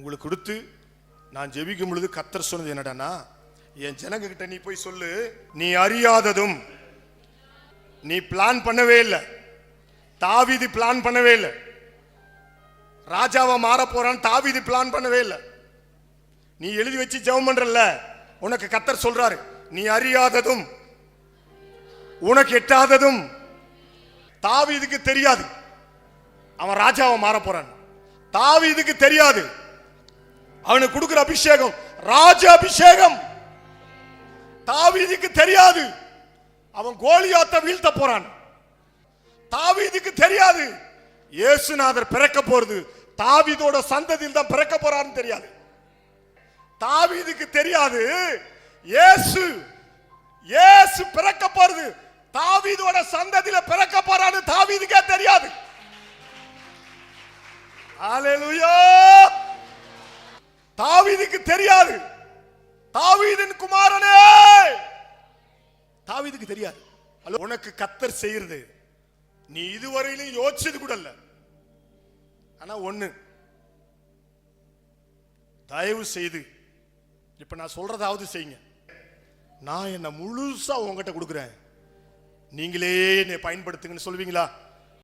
உங்களுக்கு கொடுத்து நான் ஜெபிக்கும் பொழுது கத்தர் சொன்னது என்னடான்னா என் ஜனங்க கிட்ட நீ போய் சொல்லு நீ அறியாததும் நீ பிளான் பண்ணவே இல்லை. தாவிதி பிளான் பண்ணவே இல்லை. ராஜாவை மாற போறான்னு தாவிதி பிளான் பண்ணவே இல்லை. நீ எழுதி வச்சு ஜெபம் பண்றல உனக்கு கத்தர் சொல்றாரு நீ அறியாததும் உனக்கு எட்டாததும் தாவீதுக்கு தெரியாது. அவன் ராஜாவை மாற போறான். தாவீதுக்கு தெரியாது. அவனுக்கு கொடுக்கிற அபிஷேகம் ராஜ அபிஷேகம். தாவீதுக்கு தெரியாது. அவன் கோலியாத்த வீழ்த்த போறான். தாவீதுக்கு தெரியாது. இயேசுநாதர் பிறக்க போறது தாவீதோட சந்ததியில் தான் பிறக்க போறான்னு தெரியாது. தாவீதுக்கு தெரியாது. இயேசு இயேசு பிறக்க போறது தாவீதோட சந்ததியில பிறக்க போறான்னு தாவீதுக்கே தெரியாது. ஹalleluya! தாவீதுக்கு தெரியாது. தாவீதின் குமாரனே! தாவீதுக்கு தெரியாது. அல்ல, உனக்கு கத்தர் செய்யறது. நீ இதுவரையிலும் யோசிச்சது கூட இல்ல. ஆனா ஒண்ணு தயவு செய்து இப்ப நான் சொல்றதாவது செய்யுங்க. நான் என்ன முழுசா உங்ககிட்ட கொடுக்குறேன். நீங்களே என்னை பயன்படுத்துங்கன்னு சொல்லுவீங்களா